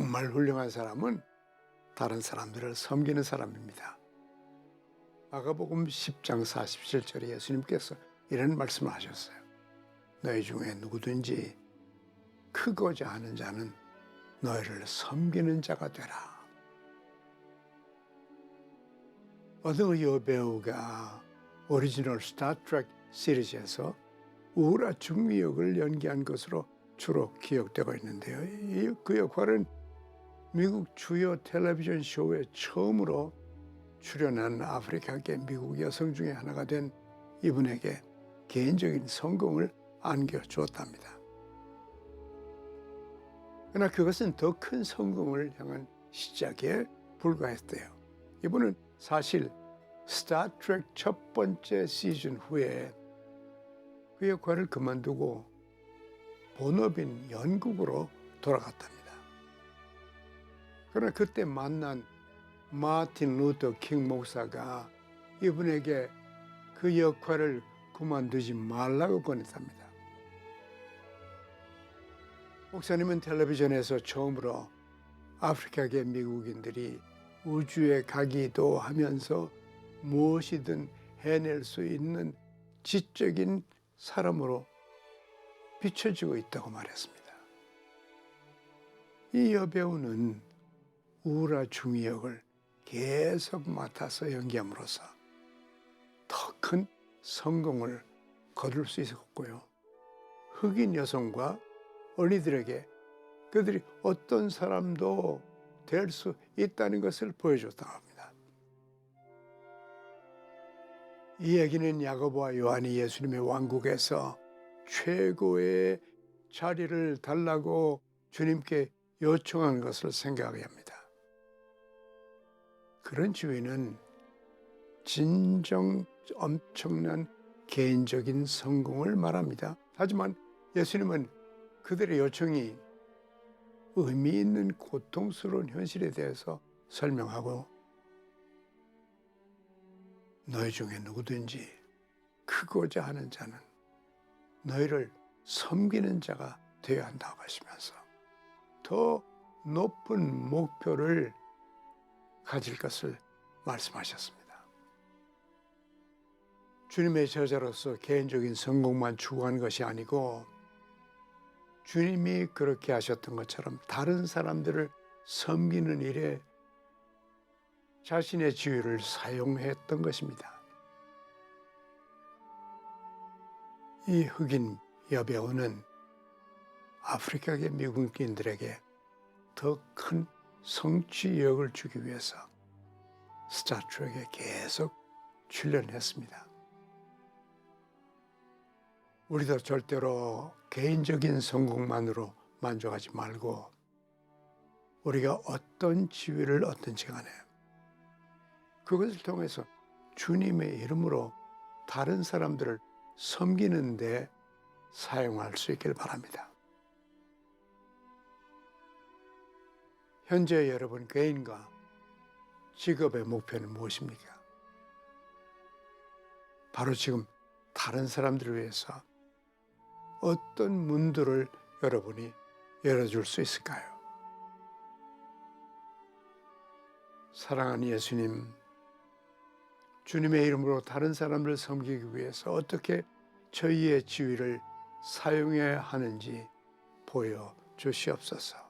정말 훌륭한 사람은 다른 사람들을 섬기는 사람입니다. 마가복음 10장 47절에 예수님께서 이런 말씀을 하셨어요. 너희 중에 누구든지 크고자 하는 자는 너희를 섬기는 자가 되라. 어느 여배우가 오리지널 스타트랙 시리즈에서 우라 중위 역을 연기한 것으로 주로 기억되고 있는데요. 이- 그 역할은 미국 주요 텔레비전 쇼에 처음으로 출연한 아프리카계 미국 여성 중에 하나가 된 이분에게 개인적인 성공을 안겨주었답니다. 그러나 그것은 더 큰 성공을 향한 시작에 불과했대요. 이분은 사실 스타트랙 첫 번째 시즌 후에 그 역할을 그만두고 본업인 영국으로 돌아갔답니다. 그러나 그때 만난 마틴 루터 킹 목사가 이분에게 그 역할을 그만두지 말라고 권했답니다. 목사님은 텔레비전에서 처음으로 아프리카계 미국인들이 우주에 가기도 하면서 무엇이든 해낼 수 있는 지적인 사람으로 비춰지고 있다고 말했습니다. 이 여배우는 우라 중위 역을 계속 맡아서 연기함으로써 더 큰 성공을 거둘 수 있었고요. 흑인 여성과 어린이들에게 그들이 어떤 사람도 될 수 있다는 것을 보여줬다고 합니다. 이 얘기는 야고보와 요한이 예수님의 왕국에서 최고의 자리를 달라고 주님께 요청한 것을 생각하게 합니다. 그런 지위는 진정 엄청난 개인적인 성공을 말합니다. 하지만 예수님은 그들의 요청이 의미 있는 고통스러운 현실에 대해서 설명하고 너희 중에 누구든지 크고자 하는 자는 너희를 섬기는 자가 되어야 한다고 하시면서 더 높은 목표를 가질 것을 말씀하셨습니다. 주님의 저자로서 개인적인 성공만 추구하는 것이 아니고 주님이 그렇게 하셨던 것처럼 다른 사람들을 섬기는 일에 자신의 지위를 사용했던 것입니다. 이 흑인 여배우는 아프리카계 미국인들에게 더 큰 성취력을 주기 위해서 스타트rek에 계속 출연했습니다. 우리도 절대로 개인적인 성공만으로 만족하지 말고 우리가 어떤 지위를 얻든지 간에 그것을 통해서 주님의 이름으로 다른 사람들을 섬기는 데 사용할 수 있길 바랍니다. 현재 여러분 개인과 직업의 목표는 무엇입니까? 바로 지금 다른 사람들을 위해서 어떤 문들을 여러분이 열어줄 수 있을까요? 사랑하는 예수님, 주님의 이름으로 다른 사람을 섬기기 위해서 어떻게 저희의 지위를 사용해야 하는지 보여 주시옵소서.